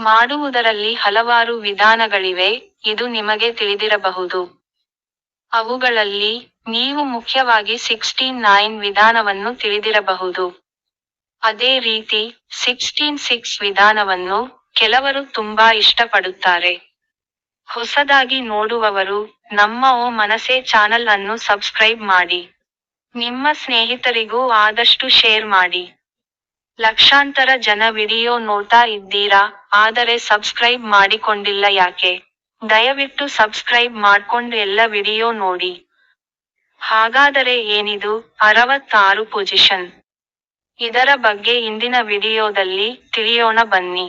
ಮಾಡುವುದರಲ್ಲಿ ಹಲವಾರು ವಿಧಾನಗಳಿವೆ, ಇದು ನಿಮಗೆ ತಿಳಿದಿರಬಹುದು. ಅವುಗಳಲ್ಲಿ ನೀವು ಮುಖ್ಯವಾಗಿ ಸಿಕ್ಸ್ಟೀನ್ ನೈನ್ ವಿಧಾನವನ್ನು ತಿಳಿದಿರಬಹುದು. ಅದೇ ರೀತಿ ಸಿಕ್ಸ್ಟೀನ್ ಸಿಕ್ಸ್ ವಿಧಾನವನ್ನು ಕೆಲವರು ತುಂಬಾ ಇಷ್ಟಪಡುತ್ತಾರೆ. ಹೊಸದಾಗಿ ನೋಡುವವರು ನಮ್ಮ ಓ ಮನಸೆ ಚಾನಲ್ ಅನ್ನು ಸಬ್ಸ್ಕ್ರೈಬ್ ಮಾಡಿ. ನಿಮ್ಮ ಸ್ನೇಹಿತರಿಗೂ ಆದಷ್ಟು ಶೇರ್ ಮಾಡಿ. ಲಕ್ಷಾಂತರ ಜನ ವಿಡಿಯೋ ನೋಡ್ತಾ ಇದ್ದೀರಾ, ಆದರೆ ಸಬ್ಸ್ಕ್ರೈಬ್ ಮಾಡಿಕೊಂಡಿಲ್ಲ ಯಾಕೆ? ದಯವಿಟ್ಟು ಸಬ್ಸ್ಕ್ರೈಬ್ ಮಾಡ್ಕೊಂಡು ಎಲ್ಲ ವಿಡಿಯೋ ನೋಡಿ. ಹಾಗಾದರೆ ಏನಿದು? ಅರವತ್ತಾರು ಪೊಸಿಷನ್. ಇದರ ಬಗ್ಗೆ ಇಂದಿನ ವಿಡಿಯೋದಲ್ಲಿ ತಿಳಿಯೋಣ ಬನ್ನಿ.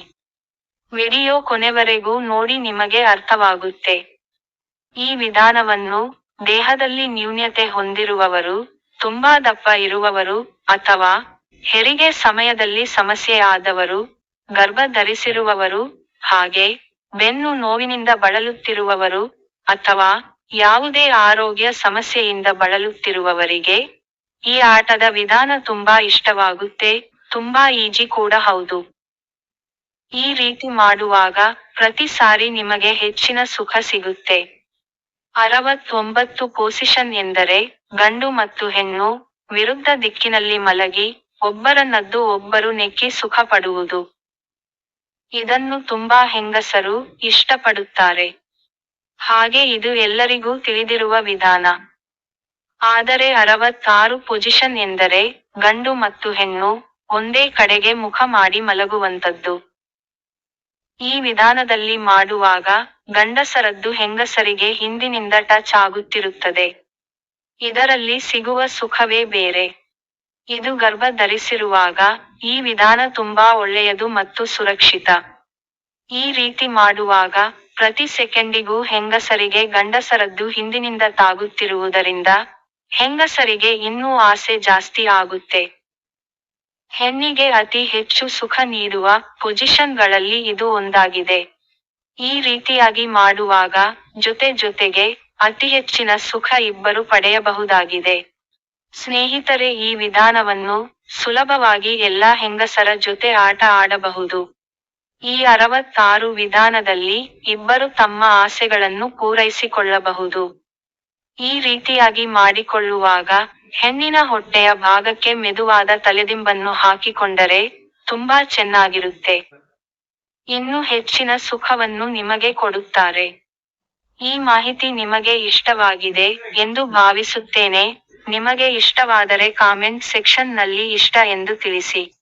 ವಿಡಿಯೋ ಕೊನೆವರೆಗೂ ನೋಡಿ ನಿಮಗೆ ಅರ್ಥವಾಗುತ್ತೆ. ಈ ವಿಧಾನವನ್ನು ದೇಹದಲ್ಲಿ ನ್ಯೂನ್ಯತೆ ಹೊಂದಿರುವವರು, ತುಂಬಾ ದಪ್ಪ ಇರುವವರು ಅಥವಾ ಹೆರಿಗೆ ಸಮಯದಲ್ಲಿ ಸಮಸ್ಯೆ ಆದವರು ಗರ್ಭ ಧರಿಸಿರುವವರು ಹಾಗೆ ಬೆನ್ನು ನೋವಿನಿಂದ ಬಳಲುತ್ತಿರುವವರು ಅಥವಾ ಯಾವುದೇ ಆರೋಗ್ಯ ಸಮಸ್ಯೆಯಿಂದ ಬಳಲುತ್ತಿರುವವರಿಗೆ ಈ ಆಟದ ವಿಧಾನ ತುಂಬಾ ಇಷ್ಟವಾಗುತ್ತೆ, ತುಂಬಾ ಈಜಿ ಕೂಡ ಹೌದು. ಈ ರೀತಿ ಮಾಡುವಾಗ ಪ್ರತಿ ಸಾರಿ ನಿಮಗೆ ಹೆಚ್ಚಿನ ಸುಖ ಸಿಗುತ್ತೆ. ಅರವತ್ತೊಂಬತ್ತು ಪೊಸಿಷನ್ ಎಂದರೆ ಗಂಡು ಮತ್ತು ಹೆಣ್ಣು ವಿರುದ್ಧ ದಿಕ್ಕಿನಲ್ಲಿ ಮಲಗಿ ಒಬ್ಬರನ್ನದ್ದು ಒಬ್ಬರು ನೆಕ್ಕಿ ಸುಖ ಪಡುವುದು ಇದನ್ನು ತುಂಬಾ ಹೆಂಗಸರು ಇಷ್ಟಪಡುತ್ತಾರೆ. ಹಾಗೆ ಇದು ಎಲ್ಲರಿಗೂ ತಿಳಿದಿರುವ ವಿಧಾನ. ಆದರೆ ಅರವತ್ತಾರು ಪೊಸಿಷನ್ ಎಂದರೆ ಗಂಡು ಮತ್ತು ಹೆಣ್ಣು ಒಂದೇ ಕಡೆಗೆ ಮುಖ ಮಾಡಿ ಮಲಗುವಂತದ್ದು ಈ ವಿಧಾನದಲ್ಲಿ ಮಾಡುವಾಗ ಗಂಡಸರದ್ದು ಹೆಂಗಸರಿಗೆ ಹಿಂದಿನಿಂದ ಟಚ್ ಆಗುತ್ತಿರುತ್ತದೆ. ಇದರಲ್ಲಿ ಸಿಗುವ ಸುಖವೇ ಬೇರೆ. ಇದು ಗರ್ಭ ಧರಿಸಿರುವಾಗ ಈ ವಿಧಾನ ತುಂಬಾ ಒಳ್ಳೆಯದು ಮತ್ತು ಸುರಕ್ಷಿತ. ಈ ರೀತಿ ಮಾಡುವಾಗ ಪ್ರತಿ ಸೆಕೆಂಡಿಗೂ ಹೆಂಗಸರಿಗೆ ಗಂಡಸರದ್ದು ಹಿಂದಿನಿಂದ ತಾಗುತ್ತಿರುವುದರಿಂದ ಹೆಂಗಸರಿಗೆ ಇನ್ನೂ ಆಸೆ ಜಾಸ್ತಿ ಆಗುತ್ತೆ. ಹೆಣ್ಣಿಗೆ ಅತಿ ಹೆಚ್ಚು ಸುಖ ನೀಡುವ ಪೊಸಿಷನ್ಗಳಲ್ಲಿ ಇದು ಒಂದಾಗಿದೆ. ಈ ರೀತಿಯಾಗಿ ಮಾಡುವಾಗ ಜೊತೆ ಜೊತೆಗೆ ಅತಿ ಹೆಚ್ಚಿನ ಸುಖ ಇಬ್ಬರು ಪಡೆಯಬಹುದಾಗಿದೆ. ಸ್ನೇಹಿತರೆ, ಈ ವಿಧಾನವನ್ನು ಸುಲಭವಾಗಿ ಎಲ್ಲಾ ಹೆಂಗಸರ ಜೊತೆ ಆಟ ಆಡಬಹುದು. ಈ ಅರವತ್ತಾರು ವಿಧಾನದಲ್ಲಿ ಇಬ್ಬರು ತಮ್ಮ ಆಸೆಗಳನ್ನು ಪೂರೈಸಿಕೊಳ್ಳಬಹುದು. ಈ ರೀತಿಯಾಗಿ ಮಾಡಿಕೊಳ್ಳುವಾಗ, ಹೆಣ್ಣಿನ ಹೊಟ್ಟೆಯ ಭಾಗಕ್ಕೆ ಮೆದುವಾದ ತಲೆದಿಂಬನ್ನು ಹಾಕಿಕೊಂಡರೆ ತುಂಬಾ ಚೆನ್ನಾಗಿರುತ್ತೆ. ಇನ್ನು ಹೆಚ್ಚಿನ ಸುಖವನ್ನು ನಿಮಗೆ ಕೊಡುತ್ತಾರೆ. ಈ ಮಾಹಿತಿ ನಿಮಗೆ ಇಷ್ಟವಾಗಿದೆ ಎಂದು ಭಾವಿಸುತ್ತೇನೆ. ನಿಮಗೆ ಇಷ್ಟವಾದರೆ ಕಾಮೆಂಟ್ ಸೆಕ್ಷನ್ನಲ್ಲಿ ಇಷ್ಟ ಎಂದು ತಿಳಿಸಿ.